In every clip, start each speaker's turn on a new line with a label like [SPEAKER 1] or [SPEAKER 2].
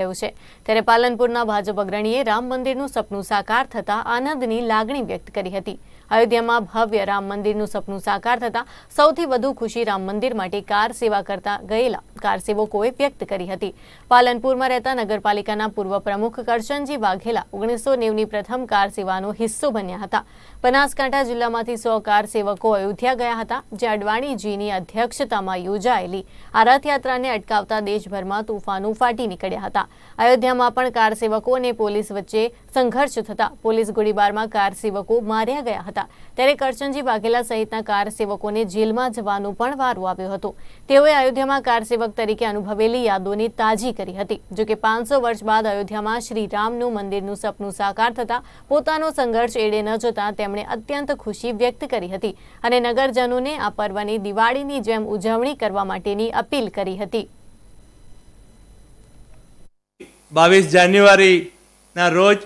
[SPEAKER 1] રહ્યું છે. ત્યારે પાલનપુરના ભાજપ અગ્રણીએ રામ મંદિરનું સપનું સાકાર થતા આનંદની લાગણી વ્યક્ત કરી હતી. અયોધ્યામાં ભવ્ય રામ મંદિરનું સપનું સાકાર થતા સૌથી વધુ ખુશી રામ મંદિર માટે કાર સેવા કરતા ગયેલા કાર સેવકોએ વ્યક્ત કરી હતી. પાલનપુરમાં રહેતા નગરપાલિકાના પૂર્વ પ્રમુખ કરશનજી વાઘેલા ઓગણીસો નેવની પ્રથમ કાર સેવાનો હિસ્સો બન્યા હતા. બનાસકાંઠા જિલ્લામાંથી સો કાર સેવકો અયોધ્યા ગયા હતા. જે અડવાણીજીની અધ્યક્ષતામાં યોજાયેલી આ રથયાત્રાને અટકાવતા દેશભરમાં તોફાનો ફાટી નીકળ્યા હતા. અયોધ્યામાં પણ કાર સેવકો અને પોલીસ વચ્ચે સંઘર્ષ થતા પોલીસ ગોળીબારમાં કાર સેવકો માર્યા ગયા હતા. ત્યારે કરશનજી વાઘેલા સહિતના કાર સેવકોને જેલમાં જવાનો પણ વારો આવ્યો હતો. તેઓએ અયોધ્યામાં કાર સેવક તરીકે અનુભવેલી યાદોને તાજી કરી હતી. જોકે પાંચસો વર્ષ બાદ અયોધ્યામાં શ્રી રામનું મંદિરનું સપનું સાકાર થતા પોતાનો સંઘર્ષ એડે ન જતા તેમણે અત્યંત ખુશી વ્યક્ત કરી હતી અને નગરજનોને આ પર્વની દિવાળીની જેમ ઉજવણી કરવા માટેની અપીલ કરી હતી.
[SPEAKER 2] બાવીસ જાન્યુઆરીના રોજ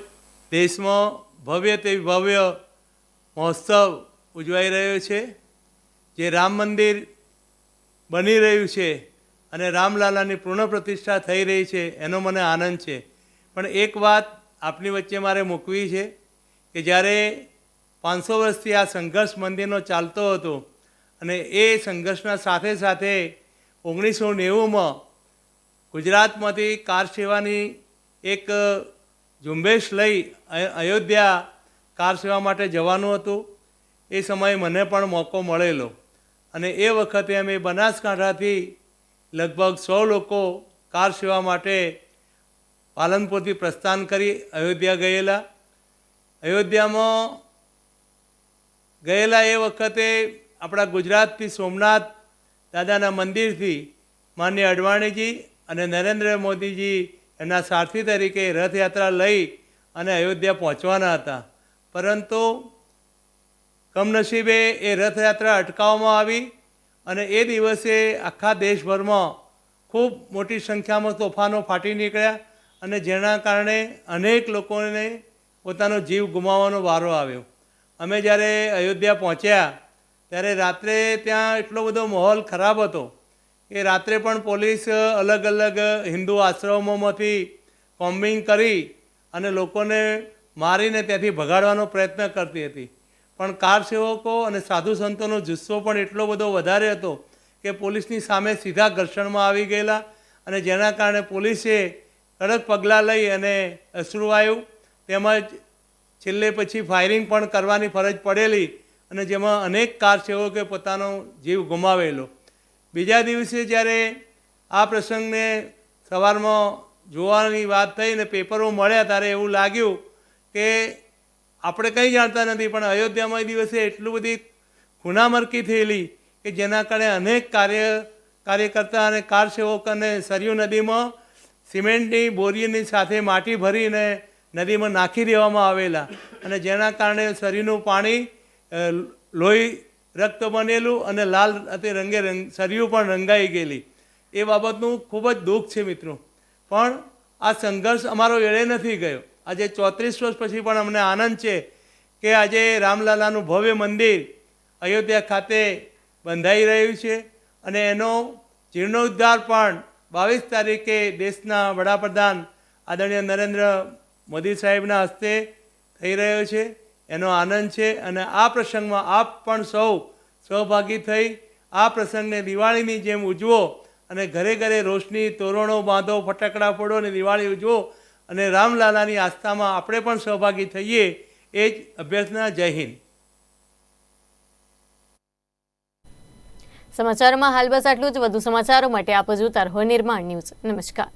[SPEAKER 2] દેશમાં ભવ્ય તે ભવ્ય મહોત્સવ ઉજવાઈ રહ્યો છે. જે રામ મંદિર બની રહ્યું છે અને રામલાલાની પૂર્ણ પ્રતિષ્ઠા થઈ રહી છે, એનો મને આનંદ છે. પણ એક વાત આપની વચ્ચે મારે મૂકવી છે કે જ્યારે પાંચસો વર્ષથી આ સંઘર્ષ મંદિરનો ચાલતો હતો અને એ સંઘર્ષના સાથે સાથે ઓગણીસો નેવુંમાં ગુજરાતમાંથી કાર સેવાની એક ઝુંબેશ લઈ અયોધ્યા કાર સેવા માટે જવાનું હતું, એ સમયે મને પણ મોકો મળેલો. અને એ વખતે અમે બનાસકાંઠાથી લગભગ સો લોકો કાર સેવા માટે પાલનપુરથી પ્રસ્થાન કરી અયોધ્યા ગયેલા. અયોધ્યામાં ગયેલા એ વખતે આપણા ગુજરાતથી સોમનાથ દાદાના મંદિરથી માન્ય અડવાણીજી અને નરેન્દ્ર મોદીજી એના સારથી તરીકે રથયાત્રા લઈ અને અયોધ્યા પહોંચવાના હતા. પરંતુ કમનસીબે એ રથયાત્રા અટકાવવામાં આવી. અને એ દિવસે આખા દેશભરમાં ખૂબ મોટી સંખ્યામાં તોફાનો ફાટી નીકળ્યા અને જેના કારણે અનેક લોકોને પોતાનો જીવ ગુમાવવાનો વારો આવ્યો. અમે જ્યારે અયોધ્યા પહોંચ્યા, ત્યારે રાત્રે ત્યાં એટલો બધો માહોલ ખરાબ હતો કે રાત્રે પણ પોલીસ અલગ અલગ હિન્દુ આશ્રમોમાંથી કોમ્બિંગ કરી અને લોકોને મારીને ત્યાંથી ભગાડવાનો પ્રયત્ન કરતી હતી. પણ કાર સેવકો અને સાધુ સંતોનો જુસ્સો પણ એટલો બધો વધારે હતો કે પોલીસની સામે સીધા ઘર્ષણમાં આવી ગયેલા અને જેના કારણે પોલીસે કડક પગલાં લઈ અને અશ્રુવાયુ તેમજ છેલ્લે પછી ફાયરિંગ પણ કરવાની ફરજ પડેલી અને જેમાં અનેક કાર સેવકે પોતાનો જીવ ગુમાવેલો. બીજા દિવસે જ્યારે આ પ્રસંગને સવારમાં જોવાની વાત થઈ ને પેપરો મળ્યા ત્યારે એવું લાગ્યું કે આપણે કંઈ જાણતા નથી, પણ અયોધ્યામાં એ દિવસે એટલું બધી ખૂનામરકી થયેલી કે જેના કારણે અનેક કાર્ય, કાર્યકર્તા અને કારસેવક અને સરયુ નદીમાં સિમેન્ટની બોરીની સાથે માટી ભરીને નદીમાં નાખી દેવામાં આવેલા. અને જેના કારણે સરયુનું પાણી લોહી રક્ત બનેલું અને લાલ તે રંગે રંગ, સરયુ પણ રંગાઈ ગયેલી. એ બાબતનું ખૂબ જ દુઃખ છે મિત્રો. પણ આ સંઘર્ષ અમારો એળે નથી ગયો. આજે ચોત્રીસ વર્ષ પછી પણ અમને આનંદ છે કે આજે રામલાલાનું ભવ્ય મંદિર અયોધ્યા ખાતે બંધાઈ રહ્યું છે અને એનો જીર્ણોદ્ધાર પણ બાવીસ તારીખે દેશના વડાપ્રધાન આદરણીય નરેન્દ્ર મોદી સાહેબના હસ્તે થઈ રહ્યો છે. એનો આનંદ છે અને આ પ્રસંગમાં આપ પણ સૌ સહભાગી થઈ આ પ્રસંગને દિવાળીની જેમ ઉજવો અને ઘરે ઘરે રોશની, તોરણો બાંધો, ફટાકડા ફોડો અને દિવાળી ઉજવો. અને રામલાલાની આસ્થામાં આપણે પણ સહભાગી થઈએ એ જ અભ્યર્થના જય હિન્દ.
[SPEAKER 1] સમાચારોમાં હાલ બસ આટલું જ. વધુ સમાચારો માટે આપ જોતા રહો નિર્માણ ન્યૂઝ. નમસ્કાર.